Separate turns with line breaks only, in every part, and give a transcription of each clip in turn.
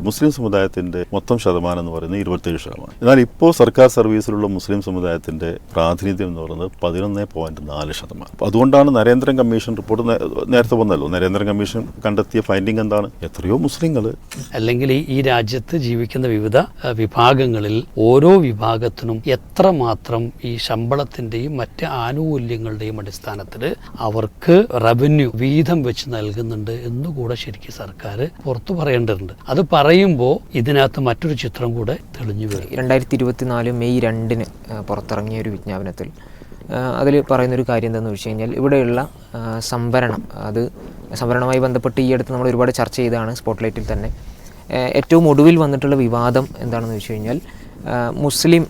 മുസ്ലിം സമുദായത്തിന്റെ മൊത്തം ശതമാനം എന്ന് പറയുന്നത് ഇരുപത്തേഴ് ശതമാനം. എന്നാൽ ഇപ്പോൾ സർക്കാർ സർവീസിലുള്ള മുസ്ലിം സമുദായത്തിന്റെ പ്രാതിനിധ്യം എന്ന് പറയുന്നത് പതിനൊന്ന് പോയിന്റ് നാല് ശതമാനം. അതുകൊണ്ടാണ് നരേന്ദ്രൻ കമ്മീഷൻ റിപ്പോർട്ട് നേരത്തെ വന്നല്ലോ. നരേന്ദ്രൻ കമ്മീഷൻ കണ്ടെത്തിയ ഫൈൻഡിങ് എന്താണ്? എത്രയോ മുസ്ലിങ്ങൾ.
അല്ലെങ്കിൽ ഈ- രാജ്യത്ത് ജീവിക്കുന്ന വിവിധ വിഭാഗങ്ങളിൽ ഓരോ വിഭാഗത്തിനും എത്ര മാത്രം ഈ ശമ്പളത്തിന്റെയും മറ്റ് ആനുകൂല്യങ്ങളുടെയും അടിസ്ഥാനത്തിൽ അവർക്ക് റവന്യൂ വീതം വെച്ച് നൽകുന്നുണ്ട് എന്നുകൂടെ ശരിക്കും സർക്കാർ പുറത്തു പറയേണ്ടതുണ്ട്. അത് പറയുമ്പോൾ ഇതിനകത്ത് മറ്റൊരു ചിത്രം കൂടെ തെളിഞ്ഞു വരും.
രണ്ടായിരത്തി ഇരുപത്തിനാല് മെയ് രണ്ടിന് പുറത്തിറങ്ങിയ ഒരു വിജ്ഞാപനത്തിൽ അതിൽ പറയുന്നൊരു കാര്യം എന്താണെന്ന് വെച്ച് കഴിഞ്ഞാൽ ഇവിടെയുള്ള സംവരണം അത് സംഭരണവുമായി ബന്ധപ്പെട്ട് ഈ അടുത്ത് നമ്മൾ ഒരുപാട് ചർച്ച ചെയ്തതാണ് സ്പോട്ട്ലൈറ്റിൽ തന്നെ. ഏറ്റവും ഒടുവിൽ വന്നിട്ടുള്ള വിവാദം എന്താണെന്ന് വെച്ച് കഴിഞ്ഞാൽ മുസ്ലിം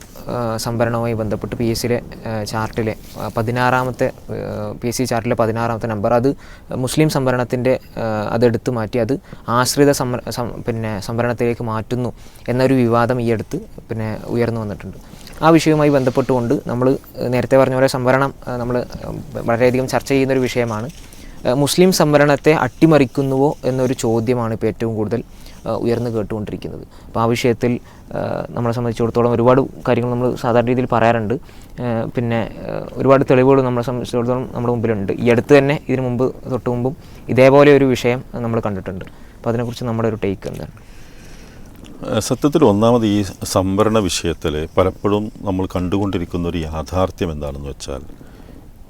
സംഭരണവുമായി ബന്ധപ്പെട്ട് പി എസ് സിയിലെ ചാർട്ടിലെ പതിനാറാമത്തെ പി എസ് സി ചാർട്ടിലെ പതിനാറാമത്തെ നമ്പർ. അത് മുസ്ലിം സംഭരണത്തിന്റെ അതെടുത്ത് മാറ്റി അത് ആശ്രിത പിന്നെ സംവരണത്തിലേക്ക് മാറ്റുന്നു എന്നൊരു വിവാദം ഈ അടുത്ത് പിന്നെ ഉയർന്നു വന്നിട്ടുണ്ട്. ആ വിഷയവുമായി ബന്ധപ്പെട്ടുകൊണ്ട് നമ്മൾ നേരത്തെ പറഞ്ഞ പോലെ സംവരണം നമ്മൾ വളരെയധികം ചർച്ച ചെയ്യുന്നൊരു വിഷയമാണ്. മുസ്ലിം സംവരണത്തെ അട്ടിമറിക്കുന്നുവോ എന്നൊരു ചോദ്യമാണ് ഇപ്പോൾ ഏറ്റവും കൂടുതൽ ഉയർന്നു കേട്ടുകൊണ്ടിരിക്കുന്നത്. അപ്പോൾ ആ വിഷയത്തിൽ നമ്മളെ സംബന്ധിച്ചിടത്തോളം ഒരുപാട് കാര്യങ്ങൾ നമ്മൾ സാധാരണ രീതിയിൽ പറയാറുണ്ട്. പിന്നെ ഒരുപാട് തെളിവുകൾ നമ്മളെ സംബന്ധിച്ചിടത്തോളം നമ്മുടെ മുമ്പിലുണ്ട്. ഈ അടുത്ത് തന്നെ ഇതിനു മുമ്പ് തൊട്ട് മുമ്പും ഇതേപോലെ ഒരു വിഷയം നമ്മൾ കണ്ടിട്ടുണ്ട്. അപ്പോൾ അതിനെക്കുറിച്ച് നമ്മുടെ ഒരു ടേക്ക് എന്താണ്?
സത്യത്തിൽ ഒന്നാമത് ഈ സംവരണ വിഷയത്തിൽ പലപ്പോഴും നമ്മൾ കണ്ടുകൊണ്ടിരിക്കുന്ന ഒരു യാഥാർത്ഥ്യം എന്താണെന്ന് വെച്ചാൽ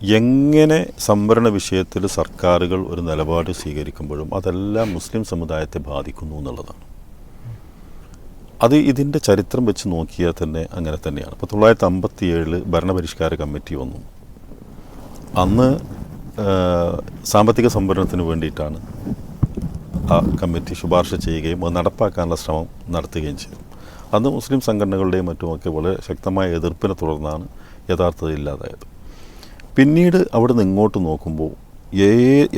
എങ്ങനെ സംവരണ വിഷയത്തിൽ സർക്കാരുകൾ ഒരു നിലപാട് സ്വീകരിക്കുമ്പോഴും അതെല്ലാം മുസ്ലിം സമുദായത്തെ ബാധിക്കുന്നു എന്നുള്ളതാണ്. അത് ഇതിന്റെ ചരിത്രം വെച്ച് നോക്കിയാൽ തന്നെ അങ്ങനെ തന്നെയാണ്. ഇപ്പോൾ തൊള്ളായിരത്തി അമ്പത്തി ഏഴിൽ ഭരണപരിഷ്കാര കമ്മിറ്റി വന്നു. അന്ന് സാമ്പത്തിക സംവരണത്തിന് വേണ്ടിയിട്ടാണ് ആ കമ്മിറ്റി ശുപാർശ ചെയ്യുകയും അത് നടപ്പാക്കാനുള്ള ശ്രമം നടത്തുകയും ചെയ്തു. അന്ന് മുസ്ലിം സംഘടനകളുടെയും മറ്റുമൊക്കെ വളരെ ശക്തമായ എതിർപ്പിനെ തുടർന്നാണ് യഥാർത്ഥത ഇല്ലാതായത്. പിന്നീട് അവിടെ നിന്ന് ഇങ്ങോട്ട് നോക്കുമ്പോൾ ഏ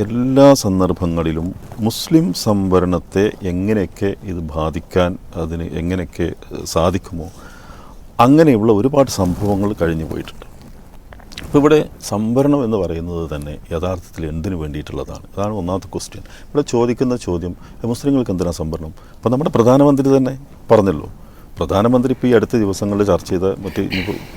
എല്ലാ സന്ദർഭങ്ങളിലും മുസ്ലിം സംവരണത്തെ എങ്ങനെയൊക്കെ ഇത് ബാധിക്കാൻ അതിന് എങ്ങനെയൊക്കെ സാധിക്കുമോ? അങ്ങനെയുള്ള ഒരുപാട് സംഭവങ്ങൾ കഴിഞ്ഞു പോയിട്ടുണ്ട്. അപ്പോൾ ഇവിടെ സംവരണം എന്ന് പറയുന്നത് തന്നെ യഥാർത്ഥത്തിൽ എന്തിനു വേണ്ടിയിട്ടുള്ളതാണ്? അതാണ് ഒന്നാമത്തെ ക്വസ്റ്റ്യൻ ഇവിടെ ചോദിക്കുന്ന ചോദ്യം മുസ്ലിങ്ങൾക്ക് എന്തിനാണ് സംവരണം? അപ്പോൾ നമ്മുടെ പ്രധാനമന്ത്രി തന്നെ പറഞ്ഞല്ലോ പ്രധാനമന്ത്രി ഇപ്പോൾ ഈ അടുത്ത ദിവസങ്ങളിൽ ചർച്ച ചെയ്ത മറ്റ്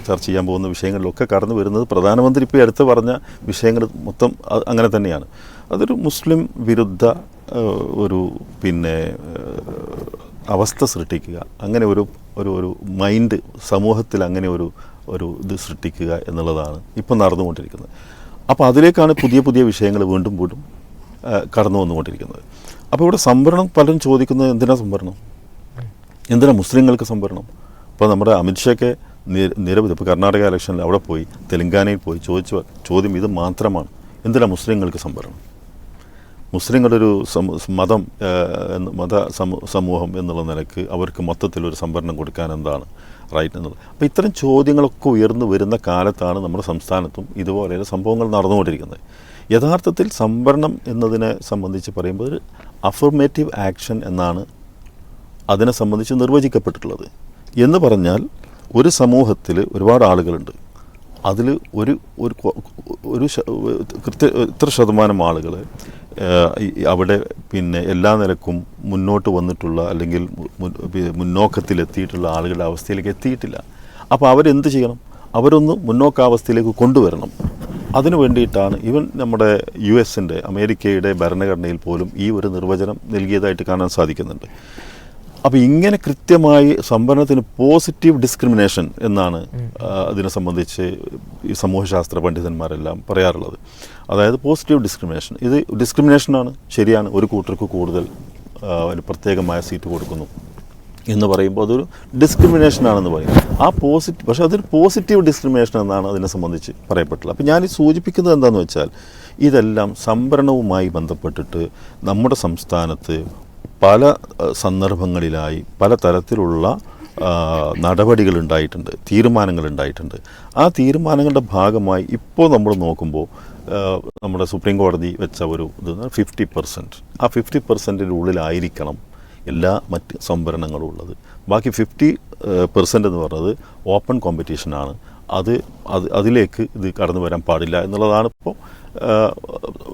ചർച്ച ചെയ്യാൻ പോകുന്ന വിഷയങ്ങളിലൊക്കെ കടന്നു വരുന്നത് പ്രധാനമന്ത്രി ഇപ്പോൾ അടുത്ത് പറഞ്ഞ വിഷയങ്ങൾ മൊത്തം അങ്ങനെ തന്നെയാണ്. അതൊരു മുസ്ലിം വിരുദ്ധ ഒരു പിന്നെ അവസ്ഥ സൃഷ്ടിക്കുക അങ്ങനെ ഒരു ഒരു ഒരു മൈൻഡ് സമൂഹത്തിൽ അങ്ങനെ ഒരു ഒരു ഇത് സൃഷ്ടിക്കുക എന്നുള്ളതാണ് ഇപ്പം നടന്നുകൊണ്ടിരിക്കുന്നത്. അപ്പോൾ അതിലേക്കാണ് പുതിയ പുതിയ വിഷയങ്ങൾ വീണ്ടും വീണ്ടും കടന്നു വന്നുകൊണ്ടിരിക്കുന്നത്. അപ്പോൾ ഇവിടെ സംവരണം പലരും ചോദിക്കുന്നത് എന്തിനാ സംവരണം? എന്തിനാ മുസ്ലിങ്ങൾക്ക് സംവരണം? ഇപ്പോൾ നമ്മുടെ അമിത്ഷയ്ക്ക് നിരവധി ഇപ്പോൾ കർണാടക ഇലക്ഷനിൽ അവിടെ പോയി തെലങ്കാനയിൽ പോയി ചോദിച്ച ചോദ്യം ഇത് മാത്രമാണ്. എന്തിനാ മുസ്ലിങ്ങൾക്ക് സംവരണം? മുസ്ലിങ്ങളുടെ ഒരു മതം മത സമൂഹം എന്നുള്ള നിലയ്ക്ക് അവർക്ക് മൊത്തത്തിലൊരു സംവരണം കൊടുക്കാൻ എന്താണ് റൈറ്റ് എന്നുള്ളത് അപ്പോൾ ഇത്തരം ചോദ്യങ്ങളൊക്കെ ഉയർന്നു വരുന്ന കാലത്താണ് നമ്മുടെ സംസ്ഥാനത്തും ഇതുപോലെയുള്ള സംഭവങ്ങൾ നടന്നുകൊണ്ടിരിക്കുന്നത്. യഥാർത്ഥത്തിൽ സംവരണം എന്നതിനെ സംബന്ധിച്ച് പറയുമ്പോൾ ഒരു അഫർമേറ്റീവ് ആക്ഷൻ എന്നാണ് അതിനെ സംബന്ധിച്ച് നിർവചിക്കപ്പെട്ടിട്ടുള്ളത്. എന്ന് പറഞ്ഞാൽ ഒരു സമൂഹത്തിൽ ഒരുപാട് ആളുകളുണ്ട്. അതിൽ ഒരു ഒരു ഒരു കൃത്യ ഇത്ര ശതമാനം ആളുകൾ അവിടെ പിന്നെ എല്ലാ നിലക്കും മുന്നോട്ട് വന്നിട്ടുള്ള അല്ലെങ്കിൽ മുന്നോക്കത്തിലെത്തിയിട്ടുള്ള ആളുകളുടെ അവസ്ഥയിലേക്ക് എത്തിയിട്ടില്ല. അപ്പോൾ അവരെന്ത് ചെയ്യണം? അവരൊന്ന് മുന്നോക്കാവസ്ഥയിലേക്ക് കൊണ്ടുവരണം. അതിനു വേണ്ടിയിട്ടാണ് ഈവൻ നമ്മുടെ യു എസിന്റെ അമേരിക്കയുടെ ഭരണഘടനയിൽ പോലും ഈ ഒരു നിർവചനം നൽകിയതായിട്ട് കാണാൻ സാധിക്കുന്നുണ്ട്. അപ്പോൾ ഇങ്ങനെ കൃത്യമായി സംവരണത്തിന് പോസിറ്റീവ് ഡിസ്ക്രിമിനേഷൻ എന്നാണ് അതിനെ സംബന്ധിച്ച് ഈ സമൂഹശാസ്ത്ര പണ്ഡിതന്മാരെല്ലാം പറയാറുള്ളത്. അതായത് പോസിറ്റീവ് ഡിസ്ക്രിമിനേഷൻ ഇത് ഡിസ്ക്രിമിനേഷൻ ആണ് ശരിയാണ് ഒരു കൂട്ടർക്ക് കൂടുതൽ ഒരു പ്രത്യേകമായ സീറ്റ് കൊടുക്കുന്നു എന്ന് പറയുമ്പോൾ അതൊരു ഡിസ്ക്രിമിനേഷൻ ആണെന്ന് പറയും. ആ പോസിറ്റീവ് പക്ഷേ അതൊരു പോസിറ്റീവ് ഡിസ്ക്രിമിനേഷൻ എന്നാണ് അതിനെ സംബന്ധിച്ച് പറയപ്പെട്ടുള്ളത്. അപ്പോൾ ഞാൻ സൂചിപ്പിക്കുന്നത് എന്താണെന്ന് വെച്ചാൽ ഇതെല്ലാം സംവരണവുമായി ബന്ധപ്പെട്ടിട്ട് നമ്മുടെ സംസ്ഥാനത്ത് പല സന്ദർഭങ്ങളിലായി പല തരത്തിലുള്ള നടപടികൾ ഉണ്ടായിട്ടുണ്ട് തീരുമാനങ്ങൾ ഉണ്ടായിട്ടുണ്ട് ആ തീരുമാനങ്ങളുടെ ഭാഗമായി ഇപ്പോൾ നമ്മൾ നോക്കുമ്പോൾ നമ്മുടെ സുപ്രീം കോടതി വെച്ച ഒരു ഇത് ഫിഫ്റ്റി പെർസെന്റ് ആ ഫിഫ്റ്റി പെർസെന്റിന്റെ ഉള്ളിലായിരിക്കണം എല്ലാ മറ്റ് സംവരണങ്ങളും ഉള്ളത്. ബാക്കി ഫിഫ്റ്റി പെർസെന്റ് എന്ന് പറഞ്ഞത് ഓപ്പൺ കോമ്പറ്റീഷനാണ് അത് അത് അതിലേക്ക് ഇത് കടന്നു വരാൻ പാടില്ല എന്നുള്ളതാണ് ഇപ്പോൾ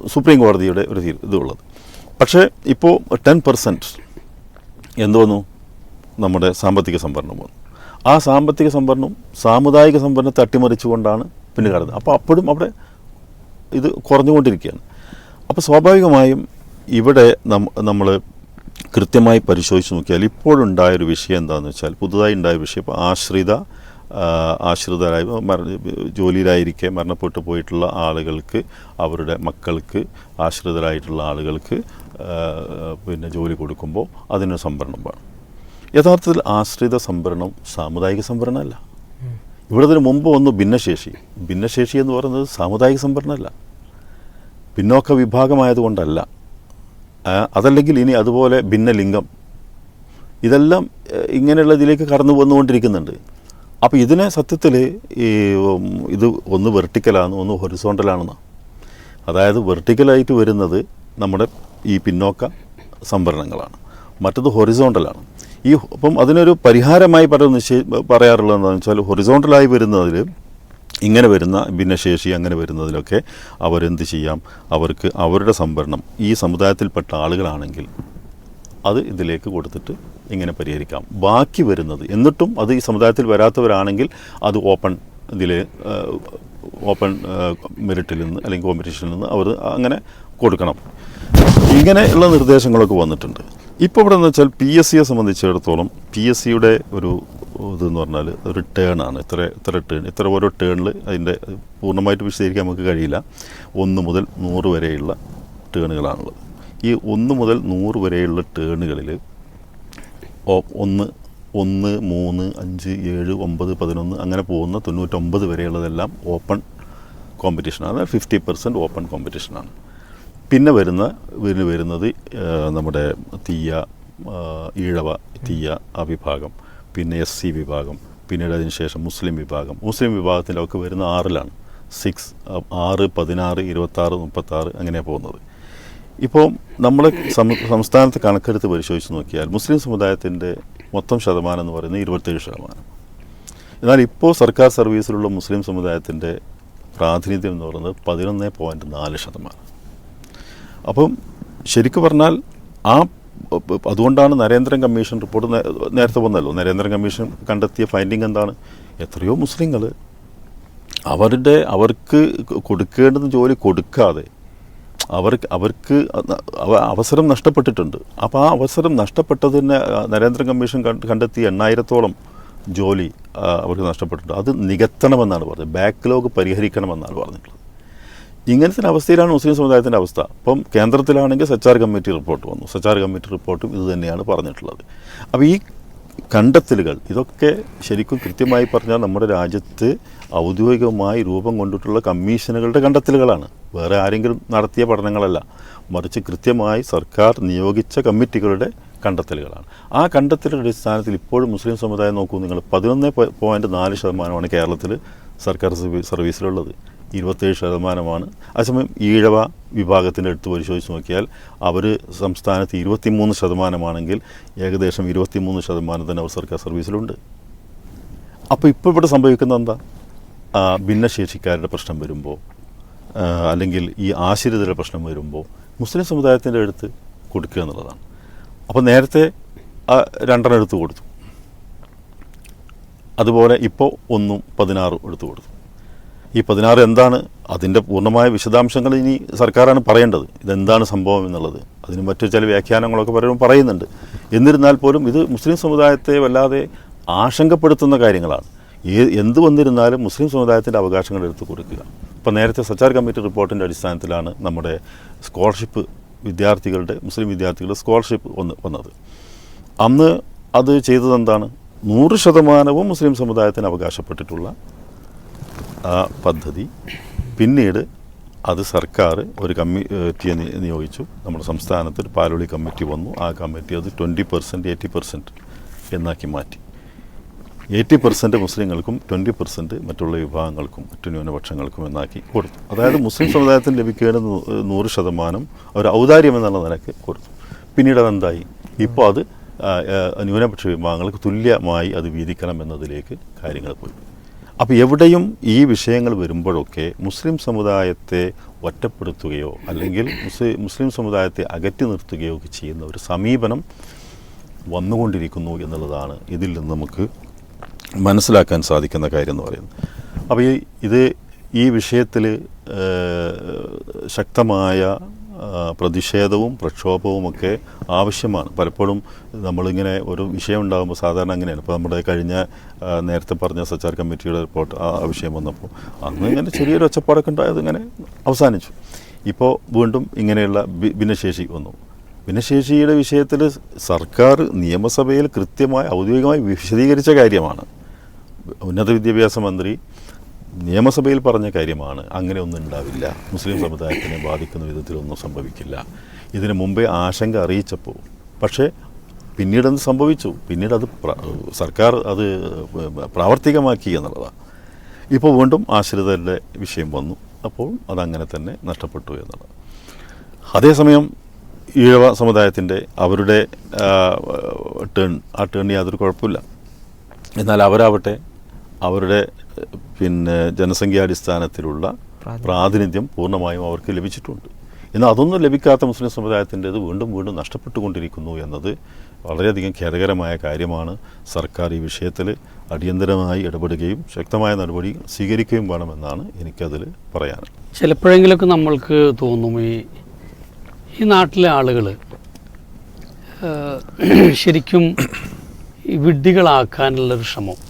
സുപ്രീം കോടതിയുടെ ഒരു ഇതുള്ളത് പക്ഷേ ഇപ്പോൾ ടെൻ പെർസെന്റ് എന്തോന്നു? നമ്മുടെ സാമ്പത്തിക സംവരണം വന്നു. ആ സാമ്പത്തിക സംവരണം സാമുദായിക സംവരണത്തെ അട്ടിമറിച്ചുകൊണ്ടാണ് പിന്നെ കടന്നത്. അപ്പോൾ അപ്പോഴും അവിടെ ഇത് കുറഞ്ഞുകൊണ്ടിരിക്കുകയാണ്. അപ്പോൾ സ്വാഭാവികമായും ഇവിടെ നമ്മൾ കൃത്യമായി പരിശോധിച്ച് നോക്കിയാൽ ഇപ്പോഴുണ്ടായൊരു വിഷയം എന്താണെന്ന് വെച്ചാൽ പുതുതായി ഉണ്ടായ വിഷയം ഇപ്പോൾ ആശ്രിത ആശ്രിതരായി മരണ ജോലിയിലായിരിക്കെ മരണപ്പെട്ടു പോയിട്ടുള്ള ആളുകൾക്ക് അവരുടെ മക്കൾക്ക് ആശ്രിതരായിട്ടുള്ള ആളുകൾക്ക് പിന്നെ ജോലി കൊടുക്കുമ്പോൾ അതിനൊരു സംവരണം വേണം. യഥാർത്ഥത്തിൽ ആശ്രിത സംവരണം സാമുദായിക സംവരണമല്ല. ഇവിടെ ഇതിന് മുമ്പ് വന്നു ഭിന്നശേഷി. ഭിന്നശേഷി എന്ന് പറയുന്നത് സാമുദായിക സംവരണമല്ല. പിന്നോക്ക വിഭാഗമായതുകൊണ്ടല്ല. അതല്ലെങ്കിൽ ഇനി അതുപോലെ ഭിന്നലിംഗം. ഇതെല്ലാം ഇങ്ങനെയുള്ള ഇതിലേക്ക് കടന്നു വന്നുകൊണ്ടിരിക്കുന്നുണ്ട്. അപ്പോൾ ഇതിനെ സത്യത്തിൽ ഈ ഇത് ഒന്ന് വെർട്ടിക്കലാണ് ഒന്ന് ഹൊറിസോണ്ടലാണെന്നാണ് അതായത് വെർട്ടിക്കലായിട്ട് വരുന്നത് നമ്മുടെ ഈ പിന്നോക്ക സംവരണങ്ങളാണ് മറ്റത് ഹൊറിസോണ്ടലാണ്. ഈ അപ്പം അതിനൊരു പരിഹാരമായി പറയുന്ന നിശ്ചയി പറയാറുള്ളത് എന്താണെന്ന് വെച്ചാൽ ഹൊറിസോണ്ടലായി വരുന്നതിൽ ഇങ്ങനെ വരുന്ന ഭിന്നശേഷി അങ്ങനെ വരുന്നതിലൊക്കെ അവരെന്ത് ചെയ്യാം? അവർക്ക് അവരുടെ സംവരണം ഈ സമുദായത്തിൽപ്പെട്ട ആളുകളാണെങ്കിൽ അത് ഇതിലേക്ക് കൊടുത്തിട്ട് ഇങ്ങനെ പരിഹരിക്കാം. ബാക്കി വരുന്നത് എന്നിട്ടും അത് ഈ സമുദായത്തിൽ വരാത്തവരാണെങ്കിൽ അത് ഓപ്പൺ ഇതിൽ ഓപ്പൺ മെറിറ്റിൽ നിന്ന് അല്ലെങ്കിൽ കോമ്പറ്റീഷനിൽ നിന്ന് അവർ അങ്ങനെ കൊടുക്കണം. ഇങ്ങനെയുള്ള നിർദ്ദേശങ്ങളൊക്കെ വന്നിട്ടുണ്ട്. ഇപ്പോൾ ഇവിടെ എന്ന് വെച്ചാൽ പി എസ് സിയെ സംബന്ധിച്ചിടത്തോളം പി എസ് സിയുടെ ഒരു ഇതെന്ന് പറഞ്ഞാൽ ഒരു ടേൺ ആണ്. ഇത്ര ഇത്ര ടേൺ ഇത്ര ഓരോ ടേണിൽ അതിന്റെ പൂർണമായിട്ട് വിശദീകരിക്കാൻ നമുക്ക് കഴിയില്ല. ഒന്ന് മുതൽ നൂറ് വരെയുള്ള ടേണുകളാണുള്ളത് ഈ ഒന്ന് മുതൽ നൂറ് വരെയുള്ള ടേണുകളിൽ ഒന്ന് ഒന്ന് മൂന്ന് അഞ്ച് ഏഴ് ഒമ്പത് പതിനൊന്ന് അങ്ങനെ പോകുന്ന തൊണ്ണൂറ്റൊമ്പത് വരെയുള്ളതെല്ലാം ഓപ്പൺ കോമ്പറ്റീഷനാണ് ഫിഫ്റ്റി പെർസെന്റ് ഓപ്പൺ കോമ്പറ്റീഷനാണ് പിന്നെ വരുന്ന പിന്നെ വരുന്നത് നമ്മുടെ തീയ ഈഴവ തീയ ആ വിഭാഗം പിന്നെ എസ് സി വിഭാഗം പിന്നീട് അതിന് ശേഷം മുസ്ലിം വിഭാഗം. മുസ്ലിം വിഭാഗത്തിന്റെ ഒക്കെ വരുന്ന ആറിലാണ്. സിക്സ് ആറ് പതിനാറ് ഇരുപത്താറ് മുപ്പത്താറ് അങ്ങനെയാണ് പോകുന്നത്. ഇപ്പോൾ നമ്മൾ സംസ്ഥാനത്ത് കണക്കെടുത്ത് പരിശോധിച്ച് നോക്കിയാൽ മുസ്ലിം സമുദായത്തിന്റെ മൊത്തം ശതമാനം എന്ന് പറയുന്നത് ഇരുപത്തേഴ് ശതമാനം. എന്നാൽ ഇപ്പോൾ സർക്കാർ സർവീസിലുള്ള മുസ്ലിം സമുദായത്തിന്റെ പ്രാതിനിധ്യം എന്ന് പറയുന്നത് പതിനൊന്ന് പോയിന്റ് നാല് ശതമാനം. അപ്പം ശരിക്കു പറഞ്ഞാൽ ആ അതുകൊണ്ടാണ് നരേന്ദ്രൻ കമ്മീഷൻ റിപ്പോർട്ട് നേരത്തെ വന്നല്ലോ. നരേന്ദ്രൻ കമ്മീഷൻ കണ്ടെത്തിയ ഫൈൻഡിങ് എന്താണ്? എത്രയോ മുസ്ലിങ്ങൾ അവരുടെ അവർക്ക് കൊടുക്കേണ്ടുന്ന ജോലി കൊടുക്കാതെ അവർക്ക് അവർക്ക് അവസരം നഷ്ടപ്പെട്ടിട്ടുണ്ട്. അപ്പോൾ ആ അവസരം നഷ്ടപ്പെട്ടതിന് നരേന്ദ്ര കമ്മീഷൻ കണ്ടെത്തിയ എണ്ണായിരത്തോളം ജോലി അവർക്ക് നഷ്ടപ്പെട്ടിട്ടുണ്ട്. അത് നികത്തണമെന്നാണ് പറഞ്ഞത്. ബാക്ക്ലോഗ് പരിഹരിക്കണമെന്നാണ് പറഞ്ഞിട്ടുള്ളത്. ഇങ്ങനത്തെ അവസ്ഥയിലാണ് മുസ്ലിം സമുദായത്തിന്റെ അവസ്ഥ. അപ്പം കേന്ദ്രത്തിലാണെങ്കിൽ സച്ചാർ കമ്മിറ്റി റിപ്പോർട്ട് വന്നു. സച്ചാർ കമ്മിറ്റി റിപ്പോർട്ടും ഇത് തന്നെയാണ് പറഞ്ഞിട്ടുള്ളത്. അപ്പോൾ ഈ കണ്ടെത്തലുകൾ ഇതൊക്കെ ശരിക്കും കൃത്യമായി പറഞ്ഞാൽ നമ്മുടെ രാജ്യത്ത് ഔദ്യോഗികമായി രൂപം കൊണ്ടിട്ടുള്ള കമ്മീഷനുകളുടെ കണ്ടെത്തലുകളാണ്. വേറെ ആരെങ്കിലും നടത്തിയ പഠനങ്ങളല്ല. മറിച്ച് കൃത്യമായി സർക്കാർ നിയോഗിച്ച കമ്മിറ്റികളുടെ കണ്ടെത്തലുകളാണ്. ആ കണ്ടെത്തലുകളുടെ അടിസ്ഥാനത്തിൽ ഇപ്പോഴും മുസ്ലിം സമുദായം നോക്കൂ നിങ്ങൾ പതിനൊന്ന് പോയിന്റ് നാല് ശതമാനമാണ് കേരളത്തിൽ സർക്കാർ സർവീ- സർവീസിലുള്ളത്. ഇരുപത്തേഴ് ശതമാനമാണ്. അതേസമയം ഈഴവ വിഭാഗത്തിന്റെ അടുത്ത് പരിശോധിച്ച് നോക്കിയാൽ അവർ സംസ്ഥാനത്ത് ഇരുപത്തിമൂന്ന് ശതമാനമാണെങ്കിൽ ഏകദേശം ഇരുപത്തിമൂന്ന് ശതമാനം തന്നെ അവർ സർക്കാർ സർവീസിലുണ്ട്. അപ്പോൾ ഇപ്പോൾ ഇവിടെ സംഭവിക്കുന്നത് എന്താ? ഭിന്നശേഷിക്കാരുടെ പ്രശ്നം വരുമ്പോൾ അല്ലെങ്കിൽ ഈ ആശ്രിതരുടെ പ്രശ്നം വരുമ്പോൾ മുസ്ലിം സമുദായത്തിന്റെ അടുത്ത് കൊടുക്കുക എന്നുള്ളതാണ്. അപ്പോൾ നേരത്തെ രണ്ടെണ്ണം എടുത്ത് കൊടുത്തു. അതുപോലെ ഇപ്പോൾ ഒന്നും പതിനാറും എടുത്തു കൊടുത്തു. ഈ പതിനാറ് എന്താണ് അതിന്റെ പൂർണമായ വിശദാംശങ്ങൾ ഇനി സർക്കാരാണ് പറയേണ്ടത്. ഇതെന്താണ് സംഭവം എന്നുള്ളത്. അതിന് മറ്റു ചില വ്യാഖ്യാനങ്ങളൊക്കെ പലരും പറയുന്നുണ്ട്. എന്നിരുന്നാൽ പോലും ഇത് മുസ്ലിം സമുദായത്തെ വല്ലാതെ ആശങ്കപ്പെടുത്തുന്ന കാര്യങ്ങളാണ്. എന്ത് വന്നിരുന്നാലും മുസ്ലിം സമുദായത്തിന്റെ അവകാശങ്ങൾ എടുത്തു കൊടുക്കുക. ഇപ്പോൾ നേരത്തെ സച്ചാർ കമ്മിറ്റി റിപ്പോർട്ടിന്റെ അടിസ്ഥാനത്തിലാണ് നമ്മുടെ സ്കോളർഷിപ്പ് വിദ്യാർത്ഥികളുടെ മുസ്ലിം വിദ്യാർത്ഥികളുടെ സ്കോളർഷിപ്പ് ഒന്ന് വന്നത്. അന്ന് അത് ചെയ്തത് എന്താണ് നൂറ് ശതമാനവും മുസ്ലിം സമുദായത്തിന് അവകാശപ്പെട്ടിട്ടുള്ള ആ പദ്ധതി. പിന്നീട് അത് സർക്കാർ ഒരു കമ്മിറ്റിയെ നിയോഗിച്ചു. നമ്മുടെ സംസ്ഥാനത്ത് ഒരു പാലോളി കമ്മിറ്റി വന്നു. ആ കമ്മിറ്റി അത് ട്വന്റി പെർസെന്റ് എയ്റ്റി പെർസെന്റ് എന്നാക്കി മാറ്റി. എയ്റ്റി പെർസെന്റ് മുസ്ലിങ്ങൾക്കും ട്വന്റി പെർസെന്റ് മറ്റുള്ള വിഭാഗങ്ങൾക്കും മറ്റു ന്യൂനപക്ഷങ്ങൾക്കും എന്നാക്കി കൊടുത്തു. അതായത് മുസ്ലിം സമുദായത്തിന് ലഭിക്കേണ്ട നൂറ് ശതമാനം ഒരു ഔദാര്യം എന്നുള്ള നിലയ്ക്ക് കൊടുത്തു. പിന്നീട് അതെന്തായി? ഇപ്പോൾ അത് ന്യൂനപക്ഷ വിഭാഗങ്ങൾക്ക് തുല്യമായി അത് വീതിക്കണം എന്നതിലേക്ക് കാര്യങ്ങൾ പോയി. അപ്പോൾ എവിടെയും ഈ വിഷയങ്ങൾ വരുമ്പോഴൊക്കെ മുസ്ലിം സമുദായത്തെ ഒറ്റപ്പെടുത്തുകയോ അല്ലെങ്കിൽ മുസ്ലിം സമുദായത്തെ അകറ്റി നിർത്തുകയോ ഒക്കെ ചെയ്യുന്ന ഒരു സമീപനം വന്നുകൊണ്ടിരിക്കുന്നു എന്നുള്ളതാണ് ഇതിൽ നിന്ന് നമുക്ക് മനസ്സിലാക്കാൻ സാധിക്കുന്ന കാര്യം എന്ന് പറയുന്നത്. അപ്പോൾ ഈ ഇത് ഈ വിഷയത്തിൽ ശക്തമായ പ്രതിഷേധവും പ്രക്ഷോഭവും ഒക്കെ ആവശ്യമാണ്. പലപ്പോഴും നമ്മളിങ്ങനെ ഒരു വിഷയം ഉണ്ടാകുമ്പോൾ സാധാരണ അങ്ങനെയാണ് ഇപ്പോൾ നമ്മുടെ കഴിഞ്ഞ നേരത്തെ പറഞ്ഞ സച്ചാർ കമ്മിറ്റിയുടെ റിപ്പോർട്ട് ആ വിഷയം വന്നപ്പോൾ അന്ന് ഇങ്ങനെ ചെറിയൊരു ഒച്ചപ്പാടൊക്കെ ഉണ്ടായത് ഇങ്ങനെ അവസാനിച്ചു. ഇപ്പോൾ വീണ്ടും ഇങ്ങനെയുള്ള ഭിന്നശേഷി വന്നു. ഭിന്നശേഷിയുടെ വിഷയത്തിൽ സർക്കാർ നിയമസഭയിൽ കൃത്യമായി ഔദ്യോഗികമായി വിശദീകരിച്ച കാര്യമാണ്. ഉന്നത വിദ്യാഭ്യാസ മന്ത്രി നിയമസഭയിൽ പറഞ്ഞ കാര്യമാണ് അങ്ങനെ ഒന്നും ഉണ്ടാവില്ല. മുസ്ലിം സമുദായത്തിനെ ബാധിക്കുന്ന വിധത്തിലൊന്നും സംഭവിക്കില്ല. ഇതിനു മുമ്പേ ആശങ്ക അറിയിച്ചപ്പോൾ പക്ഷേ പിന്നീട് സംഭവിച്ചു. പിന്നീട് അത് സർക്കാർ അത് പ്രാവർത്തികമാക്കി എന്നുള്ളതാണ് ഇപ്പോൾ വീണ്ടും ആശ്രിതരുടെ വിഷയം വന്നു. അപ്പോൾ അതങ്ങനെ തന്നെ നഷ്ടപ്പെട്ടു എന്നുള്ളത്. അതേസമയം ഈഴവ സമുദായത്തിന്റെ അവരുടെ ടേൺ ആ ടേണിന് യാതൊരു കുഴപ്പമില്ല. എന്നാൽ അവരാവട്ടെ അവരുടെ പിന്നെ ജനസംഖ്യാടിസ്ഥാനത്തിലുള്ള
പ്രാതിനിധ്യം.
പൂർണമായും അവർക്ക് ലഭിച്ചിട്ടുണ്ട്. എന്നാൽ അതൊന്നും ലഭിക്കാത്ത മുസ്ലിം സമുദായത്തിന്റെത് വീണ്ടും വീണ്ടും നഷ്ടപ്പെട്ടുകൊണ്ടിരിക്കുന്നു എന്നത് വളരെയധികം ഖേദകരമായ കാര്യമാണ്. സർക്കാർ ഈ വിഷയത്തിൽ അടിയന്തരമായി ഇടപെടുകയും ശക്തമായ നടപടി സ്വീകരിക്കുകയും വേണമെന്നാണ് എനിക്കതിൽ പറയാൻ.
ചിലപ്പോഴെങ്കിലൊക്കെ നമ്മൾക്ക് തോന്നും ഈ ഈ നാട്ടിലെ ആളുകൾ ശരിക്കും വിഡ്ഢികളാക്കാനുള്ളൊരു ശ്രമം.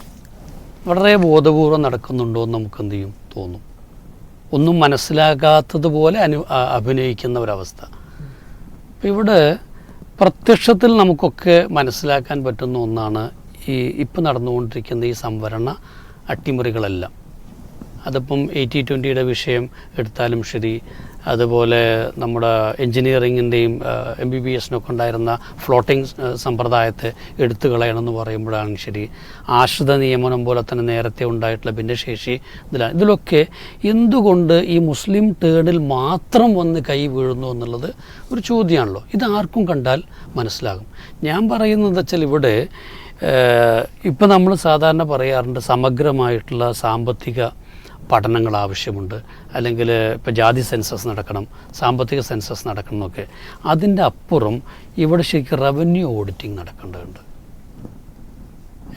വളരെ ബോധപൂർവം നടക്കുന്നുണ്ടോ എന്ന് നമുക്ക് എന്ത് ചെയ്യും? തോന്നും. ഒന്നും മനസ്സിലാകാത്തതുപോലെ അനു അഭിനയിക്കുന്ന ഒരവസ്ഥ. അപ്പം ഇവിടെ പ്രത്യക്ഷത്തിൽ നമുക്കൊക്കെ മനസ്സിലാക്കാൻ പറ്റുന്ന ഒന്നാണ് ഈ ഇപ്പം നടന്നുകൊണ്ടിരിക്കുന്ന ഈ സംവരണ അട്ടിമറികളെല്ലാം. അതിപ്പം എയ്റ്റി ട്വന്റിയുടെ വിഷയം എടുത്താലും ശരി. അതുപോലെ നമ്മുടെ എൻജിനീയറിങ്ങിന്റെയും എം ബി ബി എസിനൊക്കെ ഉണ്ടായിരുന്ന ഫ്ലോട്ടിംഗ് സമ്പ്രദായത്തെ എടുത്തു കളയണമെന്ന് പറയുമ്പോഴാണ് ശരി. ആശ്രിത നിയമനം പോലെ തന്നെ നേരത്തെ ഉണ്ടായിട്ടുള്ള ഭിന്നശേഷി ഇതിലാണ് ഇതിലൊക്കെ എന്തുകൊണ്ട് ഈ മുസ്ലിം ടേണിൽ മാത്രം വന്ന് കൈ വീഴുന്നു എന്നുള്ളത് ഒരു ചോദ്യമാണല്ലോ. ഇത് ആർക്കും കണ്ടാൽ മനസ്സിലാകും. ഞാൻ പറയുന്നത് വെച്ചാൽ ഇവിടെ ഇപ്പം നമ്മൾ സാധാരണ പറയാറുണ്ട് സമഗ്രമായിട്ടുള്ള സാമ്പത്തിക പഠനങ്ങൾ ആവശ്യമുണ്ട്. അല്ലെങ്കിൽ ഇപ്പോൾ ജാതി സെൻസസ് നടക്കണം സാമ്പത്തിക സെൻസസ് നടക്കണം എന്നൊക്കെ അതിന്റെ അപ്പുറം ഇവിടെ ശരിക്കും റവന്യൂ ഓഡിറ്റിംഗ് നടക്കേണ്ടതുണ്ട്.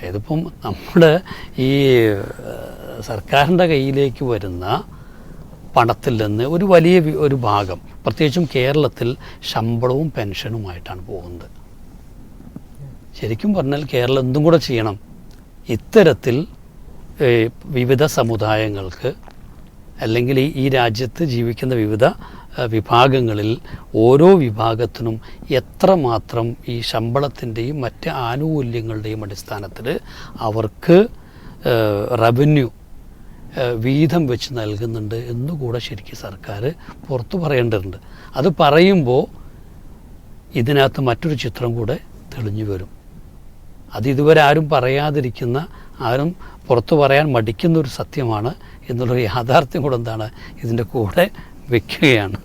ഇതിപ്പം നമ്മുടെ ഈ സർക്കാരിന്റെ കയ്യിലേക്ക് വരുന്ന പണത്തിൽ നിന്ന് ഒരു വലിയ ഒരു ഭാഗം പ്രത്യേകിച്ചും കേരളത്തിൽ ശമ്പളവും പെൻഷനുമായിട്ടാണ് പോകുന്നത്. ശരിക്കും പറഞ്ഞാൽ കേരളം എന്തും കൂടെ ചെയ്യണം. ഇത്തരത്തിൽ വിവിധ സമുദായങ്ങൾക്ക് അല്ലെങ്കിൽ ഈ രാജ്യത്ത് ജീവിക്കുന്ന വിവിധ വിഭാഗങ്ങളിൽ ഓരോ വിഭാഗത്തിനും എത്രമാത്രം ഈ ശമ്പളത്തിന്റെയും മറ്റ് ആനുകൂല്യങ്ങളുടെയും അടിസ്ഥാനത്തിൽ അവർക്ക് റവന്യൂ വീതം വെച്ച് നൽകുന്നുണ്ട് എന്നുകൂടെ ശരിക്കും സർക്കാർ പുറത്തു പറയേണ്ടതുണ്ട്. അത് പറയുമ്പോൾ ഇതിനകത്ത് മറ്റൊരു ചിത്രം കൂടെ തെളിഞ്ഞു വരും. അത് ഇതുവരെ ആരും പറയാതിരിക്കുന്ന ആരും പുറത്തു പറയാൻ മടിക്കുന്ന ഒരു സത്യമാണ് എന്നുള്ളൊരു യാഥാർത്ഥ്യം കൂടെ എന്താണ് ഇതിന്റെ കൂടെ വെക്കുകയാണ്.